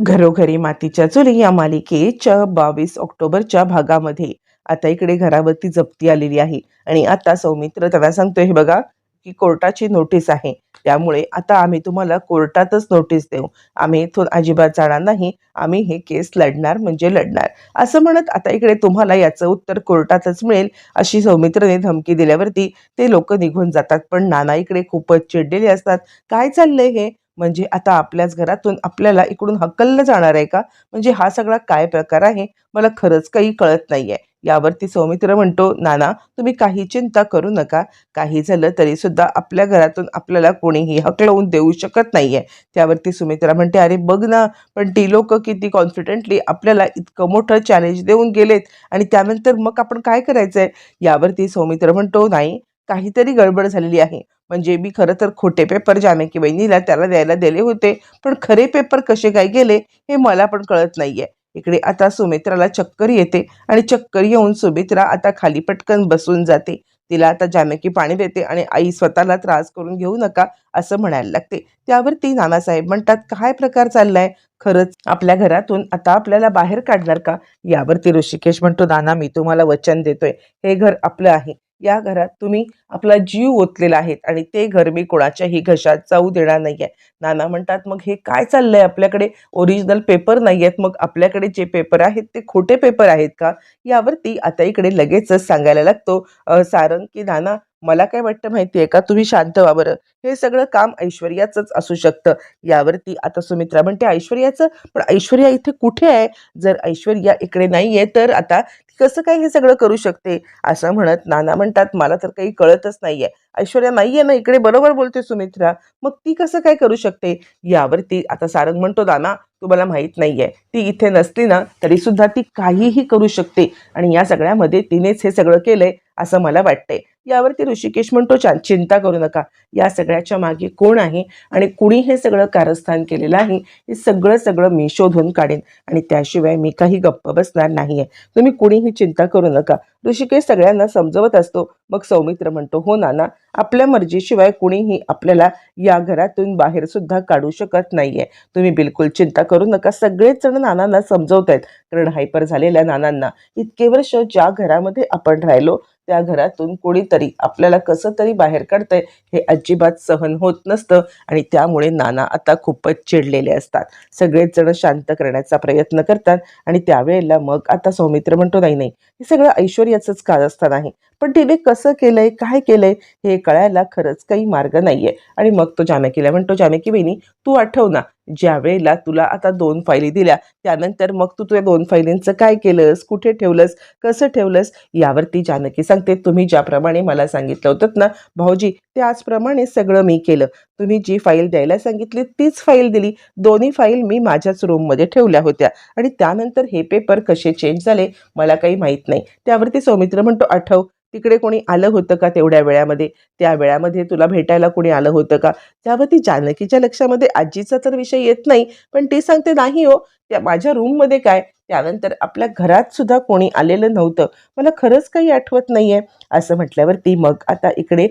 घरोघरी मातीच्या चुली या मालिकेच्या बावीस ऑक्टोबरच्या भागामध्ये. आता इकडे घरावरती जप्ती आलेली आहे. आणि आता सौमित्र त्यांना सांगतोय हे बघा की कोर्टाची नोटीस आहे. त्यामुळे आता आम्ही तुम्हाला कोर्टातच नोटीस देऊ. आम्ही इथून अजिबात जाणार नाही. आम्ही हे केस लढणार म्हणजे लढणार. असं म्हणत आता इकडे तुम्हाला याचं उत्तर कोर्टातच मिळेल अशी सौमित्रने धमकी दिल्यावरती ते लोक निघून जातात. पण नाना इकडे खूपच चिडलेले असतात. काय चाललंय हे? म्हणजे आता आपल्याच घरातून आपल्याला इकडून हकललं जाणार आहे का? म्हणजे हा सगळा काय प्रकार आहे? मला खरंच काही कळत नाही आहे यावरती सौमित्र म्हणतो नाना तुम्ही काही चिंता करू नका. काही झालं तरी सुद्धा आपल्या घरातून आपल्याला कोणीही हकलवून देऊ शकत नाहीये. त्यावरती सुमित्रा म्हणते अरे बघ ना पण ती लोक किती कॉन्फिडेंटली आपल्याला इतकं मोठं चॅलेंज देऊन गेलेत आणि त्यानंतर मग आपण काय करायचंय? यावरती सौमित्र म्हणतो नाही काहीतरी गडबड झालेली आहे. म्हणजे मी खरं तर खोटे पेपर जानकी वहिनीला त्याला द्यायला दिले होते पण खरे पेपर कसे काय गेले हे मला पण कळत नाहीये. इकडे आता सुमित्राला चक्कर येते आणि चक्कर येऊन सुमित्रा आता खाली पटकन बसून जाते. तिला आता जानकी पाणी देते आणि आई स्वतःला त्रास करून घेऊ नका असं म्हणायला लागते. त्यावरती नानासाहेब म्हणतात काय प्रकार चाललाय? खरंच आपल्या घरातून आता आपल्याला बाहेर काढणार का? यावरती ऋषिकेश म्हणतो नाना मी तुम्हाला वचन देतोय. हे घर आपलं आहे. या घरात तुम्ही आपला जीव ओतलेला आहे आणि ते घर मी कोणाच्याही घशात जाऊ देणार नाही आहे नाना म्हणतात मग हे काय चाललंय? आपल्याकडे ओरिजिनल पेपर नाही आहेत मग आपल्याकडे जे पेपर आहेत ते खोटे पेपर आहेत का? यावरती आता इकडे लगेचच सांगायला लागतो. सारंग की नाना मला काय वाटतं माहिती आहे का? तुम्ही शांत व्हा बरं. हे सगळं काम ऐश्वर्याचंच असू शकतं. यावरती आता सुमित्रा म्हणते ऐश्वर्याचं पण ऐश्वर्या इथे कुठे आहे? जर ऐश्वर्या इकडे नाही आहे तर आता कसं काय हे सगळं करू शकते? असं म्हणत नाना म्हणतात मला तर काही कळतच नाहीये. ऐश्वर्या नाहीये ना इकडे बरोबर बोलते सुमित्रा. मग ती कसं काय करू शकते? यावरती आता सारंग म्हणतो नाना तुम्हाला माहीत नाही आहे ती इथे नसली ना तरी सुद्धा ती काहीही करू शकते. आणि या सगळ्यामध्ये तिनेच हे सगळं केलंय असं मला वाटतंय. यावरती ऋषिकेश म्हणतो चिंता करू नका. या सगळ्याच्या मागे कोण आहे आणि कुणी हे सगळं कारस्थान केलेलं आहे हे सगळं सगळं मी शोधून काढेन. आणि त्याशिवाय मी काही गप्प बसणार नाहीये. तुम्ही कुणीही चिंता करू नका. ऋषिकेश सगळ्यांना समजवत असतो. मग सौमित्र म्हणतो हो नाना आपल्या मर्जीशिवाय कुणीही आपल्याला या घरातून बाहेर सुद्धा काढू शकत नाहीये. तुम्ही बिलकुल चिंता करू नका. सगळेच जण नानांना समजवत आहेत कारण हायपर झालेल्या नानांना इतके वर्ष ज्या घरामध्ये आपण राहिलो त्या घरातून कोणीतरी आपल्याला कसं तरी बाहेर काढतंय हे अजिबात सहन होत नसतं आणि त्यामुळे नाना आता खूपच चिडलेले असतात. सगळेच जण शांत करण्याचा प्रयत्न करतात आणि त्यावेळेला मग आता सौमित्र म्हणतो नाही नाही हे सगळं ऐश्वर्याचंच कारस्थान आहे. पण तिने कसं केलंय काय केलंय हे कळायला खरंच काही मार्ग नाहीये. आणि मग तो जानकीला म्हणतो जानकी बहिणी तू आठव ना ज्या वेळेला तुला आता दोन फायली दिल्या त्यानंतर मग तू तुझ्या दोन फायलींचं काय केलंस? कुठे ठेवलंस? कसं ठेवलंस? यावरती जानकी सांगते. तुम्ही ज्याप्रमाणे मला सांगितलं होतं ना भाऊजी त्याचप्रमाणे सगळं मी केलं. तुम्ही जी फाईल द्यायला सांगितली तीच फाईल दिली. दोन्ही फाईल मी माझ्याच रूममध्ये ठेवल्या होत्या. आणि त्यानंतर हे पेपर कसे चेंज झाले मला काही माहीत नाही. त्यावरती सौमित्र म्हणतो आठव. तिकडे कोणी आलं होतं का तेवढ्या वेळामध्ये? त्या वेळामध्ये तुला भेटायला कोणी आलं होतं का? त्यावरती जानकीच्या लक्षामध्ये आजीचा तर विषय येत नाही पण ती सांगते नाही हो त्या माझ्या रूममध्ये काय? त्यानंतर आपल्या घरात सुद्धा कोणी आलेलं नव्हतं. मला खरंच काही आठवत नाहीये. असं म्हटल्यावरती मग आता इकडे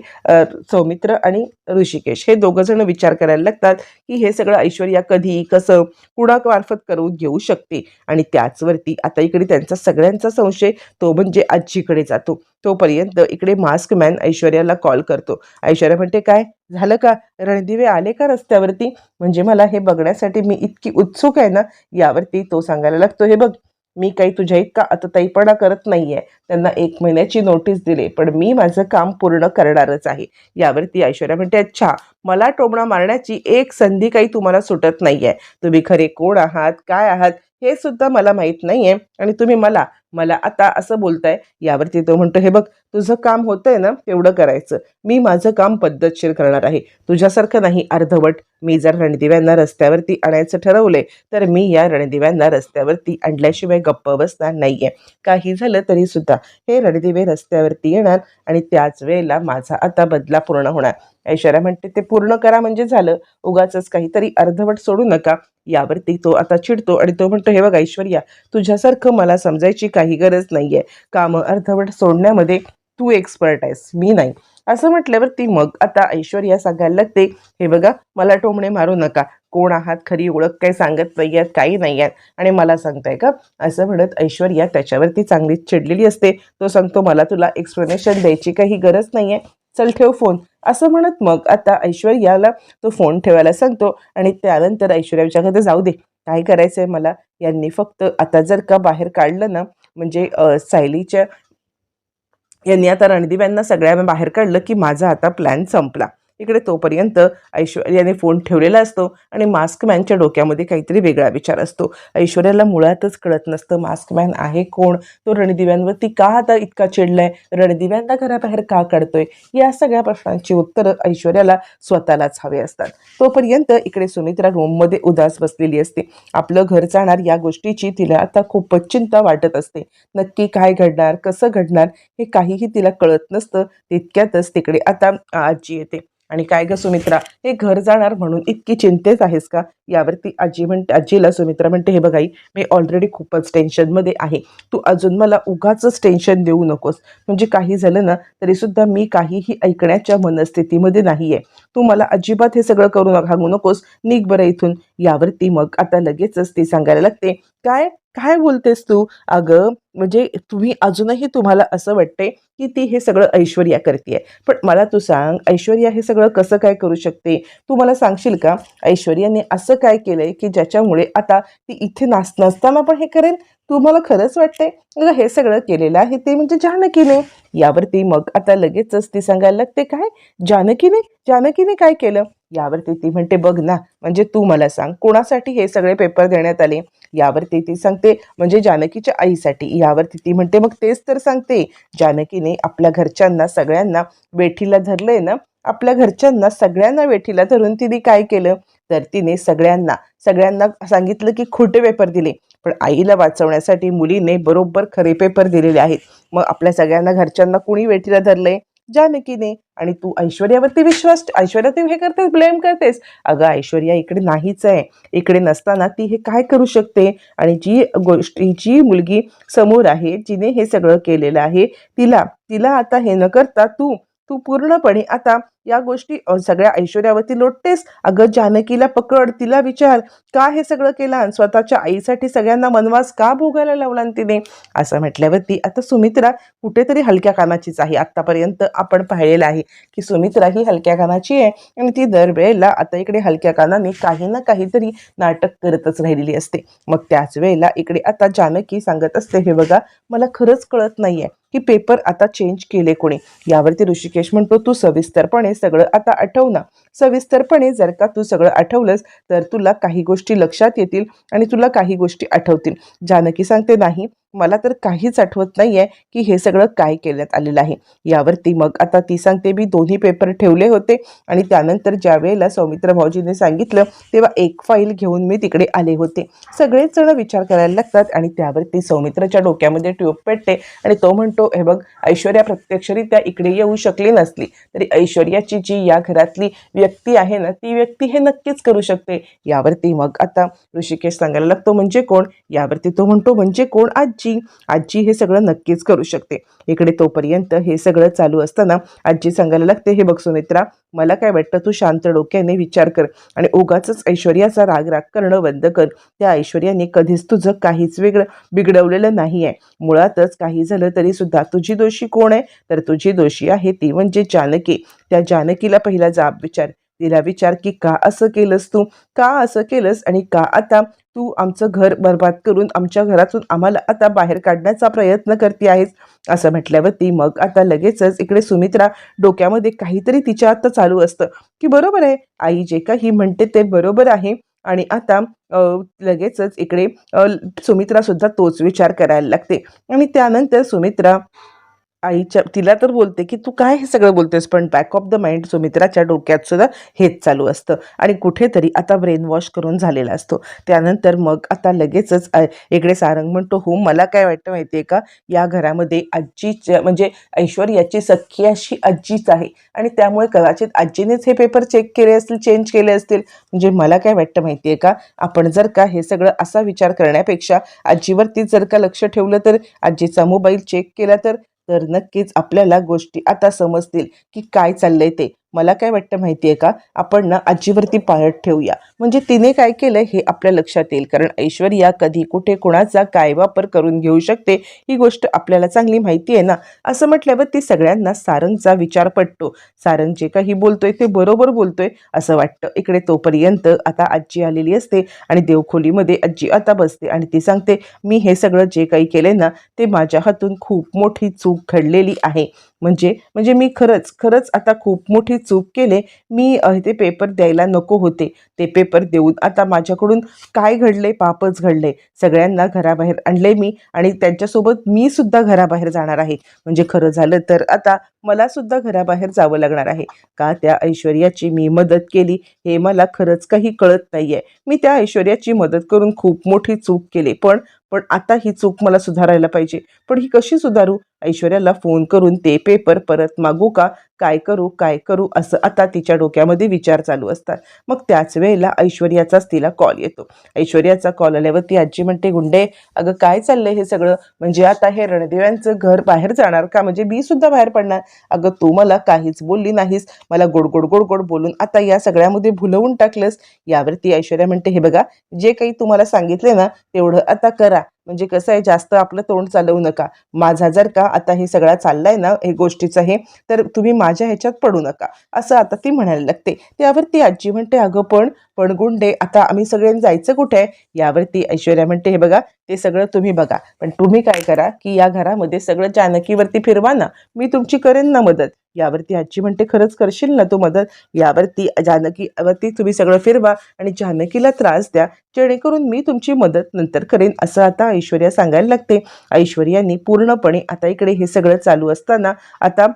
सौमित्र आणि ऋषिकेश हे दोघं जण विचार करायला लागतात की हे सगळं ऐश्वर्या कधी कसं कुणामार्फत करून घेऊ शकते? आणि त्याचवरती आता इकडे त्यांचा सगळ्यांचा संशय तो म्हणजे आजीकडे जातो. तोपर्यंत इकडे मास्क मॅन ऐश्वर्याला कॉल करतो. ऐश्वर्या म्हणते काय? झालं का? रणदिवे आले का रस्त्यावरती? म्हणजे मला हे बघण्यासाठी मी इतकी उत्सुक आहे ना? यावरती तो सांगायला लागतो हे बघ मी काही तुझ्या इतका अतताईपणा करत नाहीये. त्यांना एक महिन्याची नोटीस दिली. पण मी माझं काम पूर्ण करणारच आहे. यावरती ऐश्वर्या म्हणते अच्छा मला टोमणा मारण्याची एक संधी काही तुम्हाला सुटत नाहीये. तुम्ही खरे कोण आहात? काय आहात? हे सुद्धा मला माहीत नाहीये. आणि तुम्ही मला मला आता असं बोलताय यावरती तो म्हणतो हे बघ तुझं काम होतंय ना तेवढं करायचं. मी माझं काम पद्धतशीर करणार आहे. तुझ्यासारखं नाही अर्धवट. मी जर रणदिव्यांना रस्त्यावरती आणायचं ठरवलंय तर मी या रणदिव्यांना रस्त्यावरती आणल्याशिवाय गप्प बसणार नाहीये. काही झालं तरी सुद्धा. हे रणदिवे रस्त्यावरती येणार आणि त्याच वेळेला माझा आता बदला पूर्ण होणार. ऐश्वर्या म्हणते ते पूर्ण करा म्हणजे झालं. उगाच काहीतरी अर्धवट सोडू नका. यावरती तो आता चिडतो आणि तो म्हणतो हे बघ ऐश्वर्या तुझ्यासारखं मला समजायची काही गरज नाही आहे कामं अर्धवट सोडण्यामध्ये तू एक्सपर्ट आहेस. मी नाही. असं म्हटल्यावरती मग आता ऐश्वर्या सांगायला लागते. हे बघा मला टोमणे मारू नका. कोण आहात खरी ओळख काही सांगत नाही आहेत काही नाही आहेत आणि मला सांगताय का? असं म्हणत ऐश्वर्या त्याच्यावरती चांगलीच चिडलेली असते. तो सांगतो मला तुला एक्सप्लेनेशन द्यायची काही गरज नाही आहे चल ठेव फोन असं म्हणत मग आता ऐश्वर्याला तो फोन ठेवायला सांगतो आणि त्यानंतर ऐश्वर्या विचारते जाऊ दे काय करायचंय मला? यांनी फक्त आता जर का बाहेर काढलं ना म्हणजे सायलीच्या यांनी आता रणदीप यांना सगळ्या बाहेर काढलं की माझा आता प्लॅन संपला. इकडे तोपर्यंत ऐश्वर्याने फोन ठेवलेला असतो आणि मास्कमॅनच्या डोक्यामध्ये काहीतरी वेगळा विचार असतो. ऐश्वर्याला मुळातच कळत नसतं मास्कमॅन आहे कोण? तो रणदिव्यांवरती का आता इतका चिडलाय? रणदिव्यांना घराबाहेर का काढतोय? या सगळ्या प्रश्नांची उत्तरं ऐश्वर्याला स्वतःलाच हवे असतात. तोपर्यंत इकडे सुमित्रा रूममध्ये उदास बसलेली असते. आपलं घर जाणार या गोष्टीची तिला आता खूपच चिंता वाटत असते. नक्की काय घडणार? कसं घडणार? हे काहीही तिला कळत नसतं. तितक्यातच तिकडे आता आजी येते. आणि काय ग सुमित्रा? हे घर जाणार म्हणून इतकी चिंतेत आहेस का? यावरती आजी म्हणते आजीला सुमित्रा म्हणते हे बघाई मी ऑलरेडी खूपच टेन्शनमध्ये आहे. तू अजून मला उगाच टेन्शन देऊ नकोस. म्हणजे काही झालं ना तरीसुद्धा मी काहीही ऐकण्याच्या मनस्थितीमध्ये नाही आहे तू मला अजिबात हे सगळं करू नका सांगू नकोस. निघ बरं इथून. यावरती मग आता लगेचच ती सांगायला लागते काय? काय बोलतेस तू? अगं म्हणजे तुम्ही अजूनही तुम्हाला असं वाटते की ती हे सगळं ऐश्वर्या करते पण मला तू सांग ऐश्वर्या हे सगळं कसं काय करू शकते? तू मला सांगशील का? ऐश्वर्याने असं काय केलंय की ज्याच्यामुळे आता ती इथे नाच नसताना पण हे करेल? तू मला खरंच वाटतंय? अगं हे सगळं केलेलं आहे ते म्हणजे जानकीने. यावरती मग आता लगेचच ती सांगायला लागते काय? जानकीने? जानकीने काय केलं? यावरती ती म्हणते बघ ना म्हणजे तू मला सांग कोणासाठी हे सगळे पेपर देण्यात आले? यावरती ती सांगते म्हणजे जानकीच्या आईसाठी. यावरती ती म्हणते मग तेच तर सांगते जानकीने आपल्या घरच्यांना सगळ्यांना वेठीला धरलंय ना आपल्या घरच्यांना सगळ्यांना वेठीला धरून तिने काय केलं? तर तिने सगळ्यांना सगळ्यांना सांगितलं की खोटे पेपर दिले. पण आईला वाचवण्यासाठी मुलीने बरोबर खरे पेपर दिलेले आहेत. मग आपल्या सगळ्यांना घरच्यांना कुणी वेठीला धरलंय? जानकीने आणि तू ऐश्वर्यावरती विश्वास ऐश्वर्या तू हे करतेस ब्लेम करतेस. अगं ऐश्वर्या इकडे नाहीच आहे. इकडे नसताना ती हे काय करू शकते? आणि जी गोष्टी जी मुलगी समोर आहे जिने हे सगळं केलेलं आहे तिला तिला आता हे न करता तू तू पूर्णपणे आता या गोष्टी सगळ्या ऐश्वर्यावरती लोटतेस. अगं जानकीला पकड तिला विचार. का हे सगळं केलं? आणि स्वतःच्या आईसाठी सगळ्यांना मनवास का भोगायला लावला आणि तिने? असं म्हटल्यावरती आता सुमित्रा कुठेतरी हलक्या कानाचीच आहे. आत्तापर्यंत आपण पाहिलेलं आहे की सुमित्रा ही हलक्या कानाची आहे आणि ती दरवेळेला आता इकडे हलक्या कानाने काही ना काहीतरी नाटक करतच राहिलेली असते. मग त्याच वेळेला इकडे आता जानकी सांगत असते हे बघा मला खरंच कळत नाहीये. की पेपर आता चेंज केले कोणी? यावरती ऋषिकेश म्हणतो तू सविस्तरपणे सगळं आता आठव ना. सविस्तरपणे जर का तू सगळं आठवलंस तर तुला काही गोष्टी लक्षात येतील आणि तुला काही गोष्टी आठवतील. जानकी सांगते नाही. मला तर काहीच आठवत नाही आहे की हे सगळं काय केल्यात आलेलं आहे. यावरती मग आता ती सांगते मी दोन्ही पेपर ठेवले होते आणि त्यानंतर ज्या वेळेला सौमित्र भाऊजीने सांगितलं तेव्हा एक फाईल घेऊन मी तिकडे आले होते. सगळेच जण विचार करायला लागतात आणि त्यावरती सौमित्राच्या डोक्यामध्ये ट्यूब पेटते आणि तो म्हणतो हे बघ ऐश्वर्या प्रत्यक्षरित्या इकडे येऊ शकली नसली. तरी ऐश्वर्याची जी या घरातली व्यक्ती आहे ना ती व्यक्ती हे नक्कीच करू शकते. यावरती मग आता ऋषिकेश सांगायला लागतो म्हणजे कोण? यावरती तो म्हणतो म्हणजे कोण? आज आजी हे सगळं नक्कीच करू शकते. इकडे तोपर्यंत हे सगळं चालू असताना आजी सांगायला लागते हे बघ सुमित्रा मला काय वाटतं तू शांत डोक्याने विचार कर आणि उगाच ऐश्वर्याचा राग राग करणं बंद कर. त्या ऐश्वर्याने कधीच तुझं काहीच वेगळं बिघडवलेलं नाही आहे. मुळातच काही झालं तरी सुद्धा तुझी दोषी कोण आहे? तर तुझी दोषी आहे ती म्हणजे जानकी. त्या जानकीला पहिला जाब विचार. तिला विचार की का असं केलंस तू? का असं केलंस आणि का आता तू आमचं घर बर्बाद करून आमच्या घरातून आम्हाला आता बाहेर काढण्याचा प्रयत्न करते आहेस? असं म्हटल्यावरती मग आता लगेचच इकडे सुमित्रा डोक्यामध्ये काहीतरी तिच्या आता चालू असतं. की बरोबर आहे आई जे काही म्हणते ते बरोबर आहे. आणि आता लगेचच इकडे सुमित्रा सुद्धा तोच विचार करायला लागते. आणि त्यानंतर सुमित्रा आईच्या तिला तर बोलते की तू काय हे सगळं बोलतेस? पण बॅक ऑफ द माइंड सुमित्राच्या डोक्यात सुद्धा हेच चालू असतं आणि कुठेतरी आता ब्रेन वॉश करून झालेला असतो. त्यानंतर मग आता लगेचच इकडे सारंग म्हणतो हो मला काय वाटतं माहिती आहे का? या घरामध्ये आजीच्या म्हणजे ऐश्वर्याची सख्खी अशी आजीच आहे आणि त्यामुळे कदाचित आजीनेच हे पेपर चेक केले असतील चेंज केले असतील. म्हणजे मला काय वाटतं माहिती आहे का? आपण जर का हे सगळं असा विचार करण्यापेक्षा आजीवरती जर का लक्ष ठेवलं तर आजीचा मोबाईल चेक केला तर तर नक्कीच आपल्याला गोष्टी आता समजतील की काय चाललंय ते. मला काय वाटतं माहिती आहे का? आपण ना आजीवरती पाळत ठेवूया. म्हणजे तिने काय केलं हे आपल्या लक्षात येईल. कारण ऐश्वर्या कधी कुठे कोणाचा काय वापर करून घेऊ शकते ही गोष्ट आपल्याला चांगली माहिती आहे ना? असं म्हटल्यावर ती सगळ्यांना सारंगचा विचार पडतो सारंग जे काही बोलतोय ते बरोबर बोलतोय असं वाटतं. इकडे तोपर्यंत आता आजी आलेली असते आणि देवखोलीमध्ये आजी आता बसते आणि ती सांगते मी हे सगळं जे काही केले ना ते माझ्या हातून खूप मोठी चूक घडलेली आहे. म्हणजे म्हणजे मी खरंच खरंच आता खूप मोठी चूक केले मी ते पेपर द्यायला नको होते. ते पेपर देऊन आता माझ्याकडून काय घडले पापच घडले सगळ्यांना घराबाहेर आणले मी आणि त्यांच्यासोबत मी सुद्धा घराबाहेर जाणार आहे. म्हणजे खरं झालं तर आता मला सुद्धा घराबाहेर जावं लागणार आहे. का त्या ऐश्वर्याची मी मदत केली? हे मला खरंच काही कळत नाहीये. मी त्या ऐश्वर्याची मदत करून खूप मोठी चूक केली. पण पण आता ही चूक मला सुधारायला पाहिजे. पण ही कशी सुधारू? ऐश्वर्याला फोन करून ते पेपर परत मागू का? काय करू? काय करू? असं आता तिच्या डोक्यामध्ये विचार चालू असतात. मग त्याच वेळेला ऐश्वर्याचाच तिला कॉल येतो. ऐश्वर्याचा कॉल आल्यावर ती आजी म्हणते गुंडे अगं काय चाललंय हे सगळं? म्हणजे आता हे रणदेव्यांचं घर बाहेर जाणार का? म्हणजे मी सुद्धा बाहेर पडणार. अगं तू मला काहीच बोलली नाहीस. मला गोड गोड गोड गोड बोलून आता या सगळ्यामध्ये भुलवून टाकलंस. यावरती ऐश्वर्या म्हणते हे बघा जे काही तुम्हाला सांगितले ना तेवढं आता करा. म्हणजे कसं आहे जास्त आपलं तोंड चालवू नका. माझा जर का आता हे सगळा चाललाय ना हे गोष्टीचं हे तर तुम्ही माझ्या ह्याच्यात पडू नका. असं आता ती म्हणायला लागते. त्यावरती आजी म्हणते अगं पण पण गुंडे आता आम्ही सगळ्यांनी जायचं कुठे आहे? यावरती ऐश्वर्या म्हणते हे बघा ते सगळं तुम्ही बघा. पण तुम्ही काय करा की या घरामध्ये सगळं जानकीवरती फिरवा ना. मी तुमची करेन ना मदत. यावरती आजी म्हणते खरंच करशील ना तू मदत? यावरती जानकीवरती तुम्ही सगळं फिरवा आणि जानकीला त्रास द्या. जेणेकरून मी तुमची मदत नंतर करेन असं आता ऐश्वर्या सांगायला लागते. ऐश्वर्यानी पूर्णपणे आता इकडे हे सगळं चालू असताना आता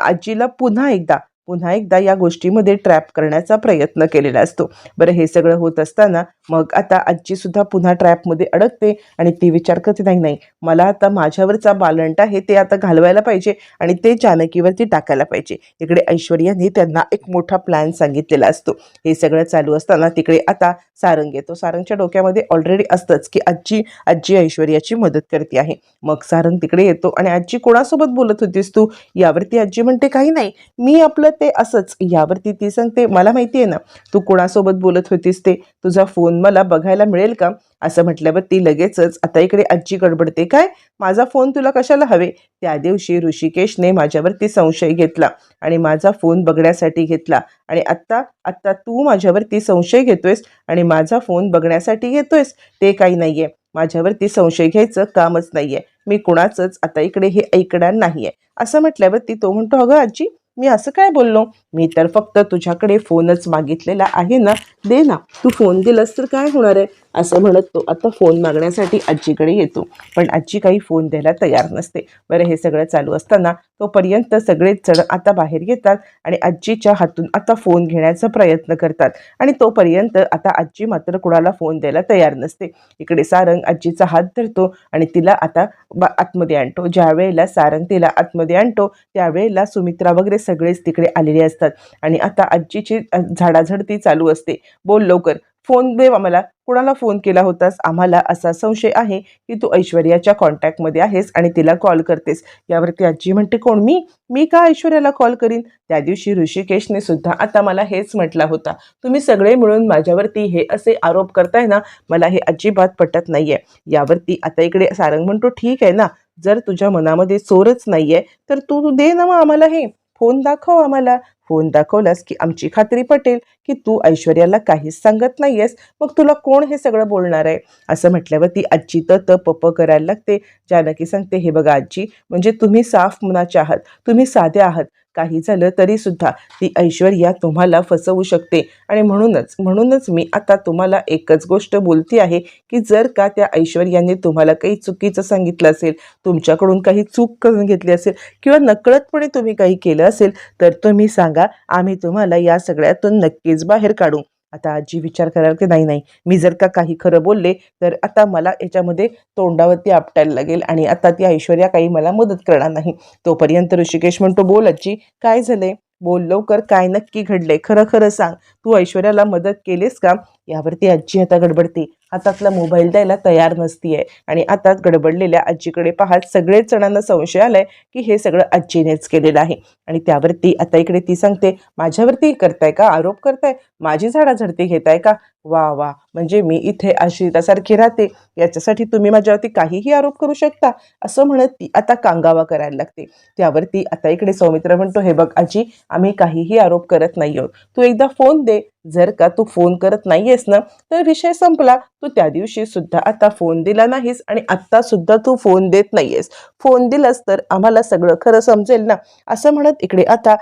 आजीला पुन्हा एकदा पुन्हा एकदा या गोष्टीमध्ये ट्रॅप करण्याचा प्रयत्न केलेला असतो. बरं हे सगळं होत असताना मग आता आजी सुद्धा पुन्हा ट्रॅपमध्ये अडकते आणि ती विचार करते नाही नाही मला आता माझ्यावरचा बालंट आहे ते आता घालवायला पाहिजे आणि ते जानकीवरती टाकायला पाहिजे. इकडे ऐश्वर्याने त्यांना एक मोठा प्लॅन सांगितलेला असतो. हे सगळं चालू असताना तिकडे आता सारंग येतो. सारंगच्या डोक्यामध्ये ऑलरेडी असतंच की आजी आजी ऐश्वर्याची मदत करते आहे. मग सारंग तिकडे येतो आणि आजी कोणासोबत बोलत होतीस तू? यावरती आजी म्हणते काही नाही मी आपलं ते असंच. यावरती ती सांगते मला माहिती आहे ना तू कोणासोबत बोलत होतीस ते? तुझा फोन मला बघायला मिळेल का? असं म्हटल्यावर ती लगेचच आता इकडे आजी गडबडते काय? माझा फोन तुला कशाला हवे? त्या दिवशी ऋषिकेशने माझ्यावरती संशय घेतला आणि माझा फोन बघण्यासाठी घेतला. आणि आत्ता आत्ता तू माझ्यावरती संशय घेतोयस आणि माझा फोन बघण्यासाठी घेतोयस? ते काही नाही आहे माझ्यावरती संशय घ्यायचं कामच नाही आहे मी कुणाचंच आता इकडे हे ऐकणार नाही आहे असं म्हटल्यावर ती तो म्हणतो अगं आजी मी असं काय बोललो? मी तर फक्त तुझ्याकडे फोनच मागितलेला आहे ना. दे ना. तू फोन दिलास तर काय होणार आहे? असं म्हणत तो आता फोन मागण्यासाठी आजीकडे येतो. पण आजी काही फोन द्यायला तयार नसते. बरं हे सगळं चालू असताना तोपर्यंत सगळेच जण आता बाहेर येतात आणि आजीच्या हातून आता फोन घेण्याचा प्रयत्न करतात. आणि तोपर्यंत आता आजी मात्र कुणाला फोन द्यायला तयार नसते. इकडे सारंग आजीचा हात धरतो आणि तिला आता बा- आतमध्ये आणतो. ज्या वेळेला सारंग तिला आतमध्ये आणतो त्यावेळेला सुमित्रा वगैरे सगळेच तिकडे आलेले असतात. आणि आता आजीची झाडाझडती चालू असते. बोल लवकर. फोन देव आम्हाला कुणाला फोन केला होतास? आम्हाला असा संशय आहे की तू ऐश्वर्याच्या कॉन्टॅक्टमध्ये आहेस आणि तिला कॉल करतेस. यावरती आजी म्हणते कोण? मी? मी का ऐश्वर्याला कॉल करीन? त्या दिवशी ऋषिकेशने सुद्धा आता मला हेच म्हटला होता. तुम्ही सगळे मिळून माझ्यावरती हे असे आरोप करताय ना मला हे अजिबात पटत नाहीये. यावरती आता इकडे सारंग म्हणतो ठीक आहे ना जर तुझ्या मनामध्ये चोरच नाहीये तर तू दे ना मग आम्हाला हे. फोन दाखव आम्हाला. फोन दाखवलास की आमची खात्री पटेल की तू ऐश्वर्याला काहीच सांगत नाहीयेस. मग तुला कोण हे सगळं बोलणार आहे? असं म्हटल्यावर ती आजी तर त पप करायला लागते. जानकी सांगते हे बघा आजी म्हणजे तुम्ही साफ मनाचे आहात. तुम्ही साधे आहात. काही झालं तरी सुद्धा ती ऐश्वर्या तुम्हाला फसवू शकते. आणि म्हणूनच म्हणूनच मी आता तुम्हाला एकच गोष्ट बोलती आहे की जर का त्या ऐश्वर्याने तुम्हाला काही चुकीचं सांगितलं असेल तुमच्याकडून काही चूक करून घेतली असेल किंवा नकळतपणे तुम्ही काही केलं असेल तर तुम्ही सांगा आम्ही तुम्हाला या सगळ्यातून नक्कीच बाहेर काढू. आता आजी विचार कराल की नाही नाही. मी जर का काही खरं बोलले तर आता मला याच्यामध्ये तोंडावरती आपटायला लागेल आणि आता ती ऐश्वर्या काही मला मदत करणार नाही. तोपर्यंत ऋषिकेश म्हणतो बोल आजी काय झालंय? बोल लवकर काय नक्की घडले खरं खरं सांग. तू ऐश्वर्याला मदत केलीस का? यावरती आजी आता गडबडते. हातातला मोबाईल द्यायला तयार नसतीये. आणि आता गडबडलेल्या आजीकडे पाहत सगळेच जणांना संशय आलाय की हे सगळं आजीनेच केलेलं आहे. आणि त्यावरती आता इकडे ती सांगते माझ्यावरती करताय का? आरोप करताय? माझी झाडाझडती घेताय का? वा वा. म्हणजे मी इथे आश्रितासारखी राहते. याच्यासाठी तुम्ही माझ्यावरती काहीही आरोप करू शकता. असं म्हणत ती आता कांगावा करायला लागते. त्यावरती आता इकडे सौमित्र म्हणतो हे बघ आजी आम्ही काहीही आरोप करत नाही आहोत तू एकदा फोन दे जर का तू फोन करत नाहीयेस ना तर विषय संपला. तू त्या दिवशी सुद्धा आता फोन दिला नाहीस आणि आत्ता सुद्धा तू फोन देत नाहीयेस. फोन दिलास तर आम्हाला सगळं खरं समजेल ना? असं म्हणत इकडे आता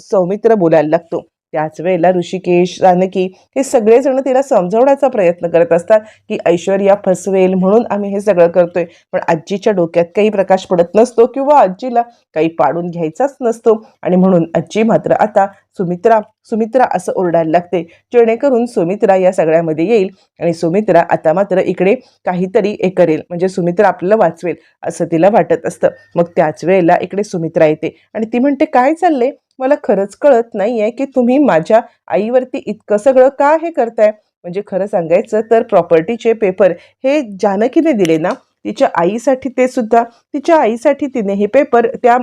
सौमित्र बोलायला लागतो. त्याच वेळेला ऋषिकेश जानकी हे सगळेजण तिला समजवण्याचा प्रयत्न करत असतात की ऐश्वर्या फसवेल म्हणून आम्ही हे सगळं करतोय. पण आजीच्या डोक्यात काही प्रकाश पडत नसतो किंवा आजीला काही पाडून घ्यायचाच नसतो. आणि म्हणून आजी मात्र आता सुमित्रा सुमित्रा असं ओरडायला लागते. जेणेकरून सुमित्रा या सगळ्यामध्ये येईल आणि सुमित्रा आता मात्र इकडे काहीतरी हे करेल. म्हणजे सुमित्रा आपल्याला वाचवेल असं तिला वाटत असतं. मग त्याच वेळेला इकडे सुमित्रा येते. आणि ती म्हणते काय चाललंय? मला खरंच कळत नाही आहे की तुम्ही माझ्या आईवरती इतकं सगळं का हे करताय? म्हणजे खरं सांगायचं तर प्रॉपर्टीचे पेपर हे जानकीने दिले ना तिच्या आईसाठी ते सुद्धा तिच्या आईसाठी तिने हे पेपर त्या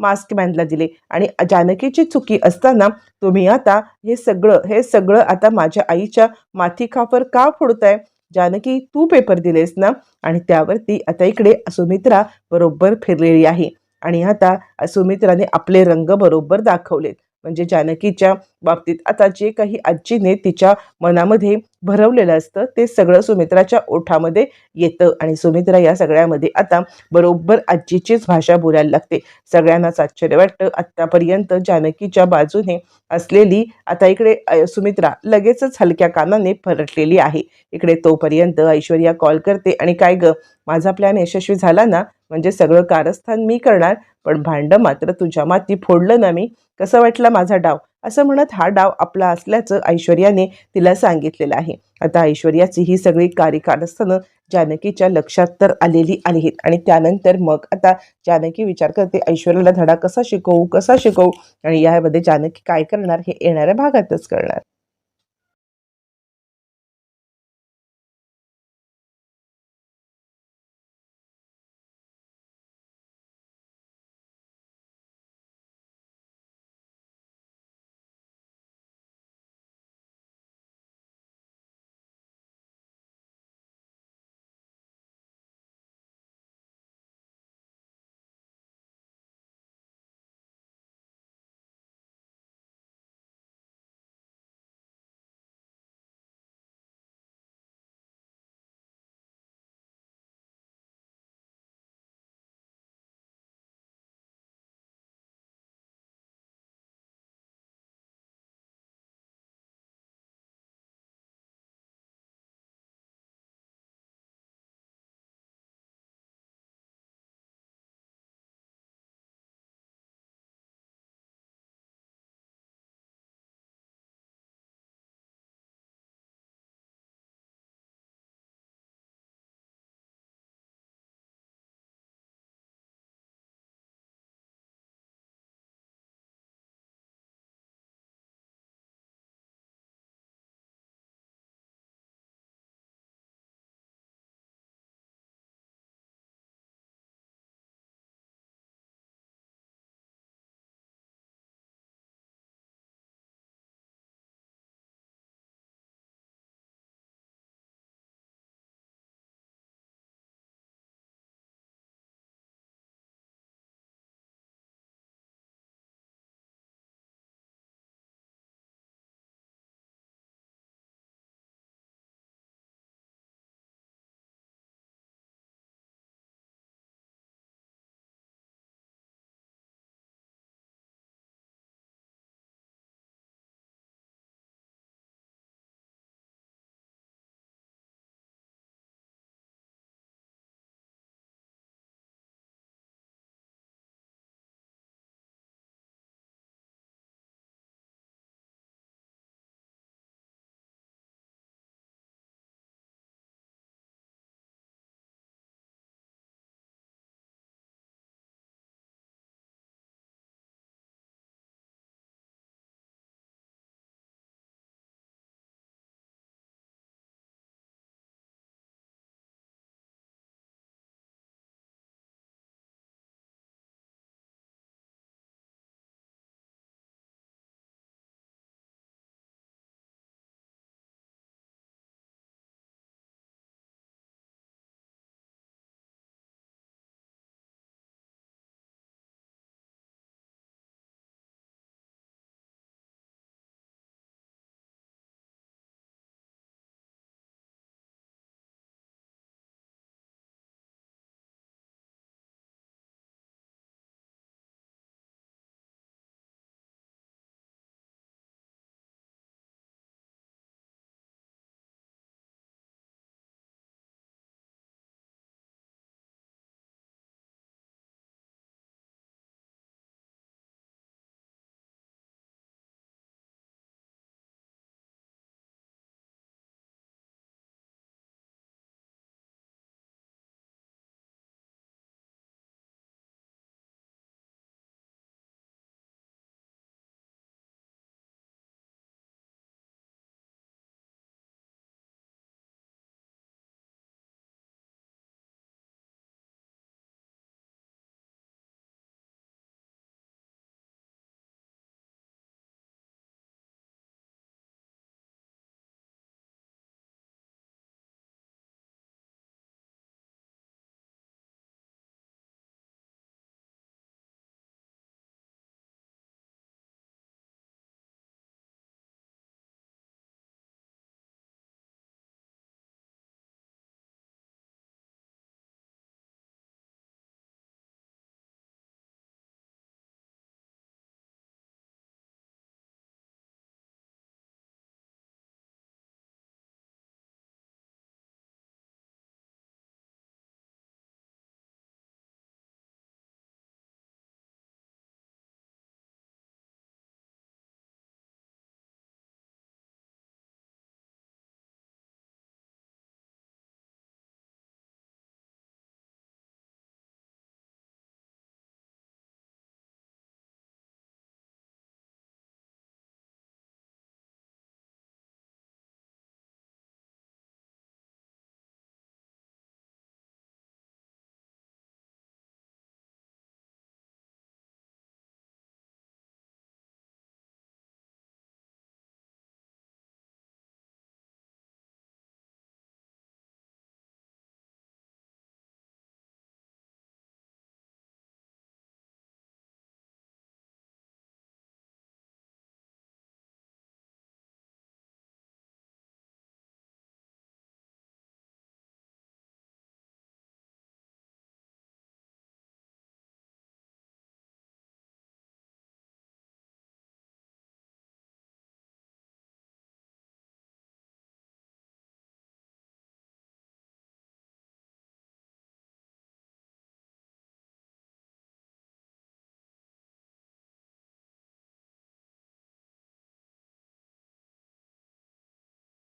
मास्क मॅनला दिले. आणि जानकीची चुकी असताना तुम्ही आता हे सगळं हे सगळं आता माझ्या आईच्या माथीखाफर का फोडताय? जानकी तू पेपर दिलेस ना? आणि त्यावरती आता इकडे सुमित्रा बरोबर फिरलेली आहे. आणि आता सुमित्राने आपले रंग बरोबर दाखवलेत. म्हणजे जानकीच्या बाबतीत आता जे काही आजीने तिच्या मनामध्ये भरवलेलं असतं ते सगळं सुमित्राच्या ओठामध्ये येतं. आणि सुमित्रा या सगळ्यामध्ये आता बरोबर आजीचीच भाषा बोलायला लागते. सगळ्यांनाच आश्चर्य वाटतं. आत्तापर्यंत जानकीच्या बाजूने असलेली आता इकडे सुमित्रा लगेचच हलक्या कानाने फरटलेली आहे. इकडे तोपर्यंत ऐश्वर्या कॉल करते आणि काय ग? माझा प्लॅन यशस्वी झाला ना? म्हणजे सगळं कारस्थान मी करणार पण भांडं मात्र तुझ्या माती फोडलं ना मी. कसं वाटला माझा डाव? असं म्हणत हा डाव आपला असल्याचं ऐश्वर्याने तिला सांगितलेलं आहे. आता ऐश्वर्याची ही सगळी कार्यकारस्थानं जानकीच्या लक्षात तर आलेली आहेत आणि त्यानंतर मग आता जानकी विचार करते ऐश्वर्याला धडा कसा शिकवू? कसा शिकवू? आणि यामध्ये जानकी काय करणार? हे येणाऱ्या भागातच करणार.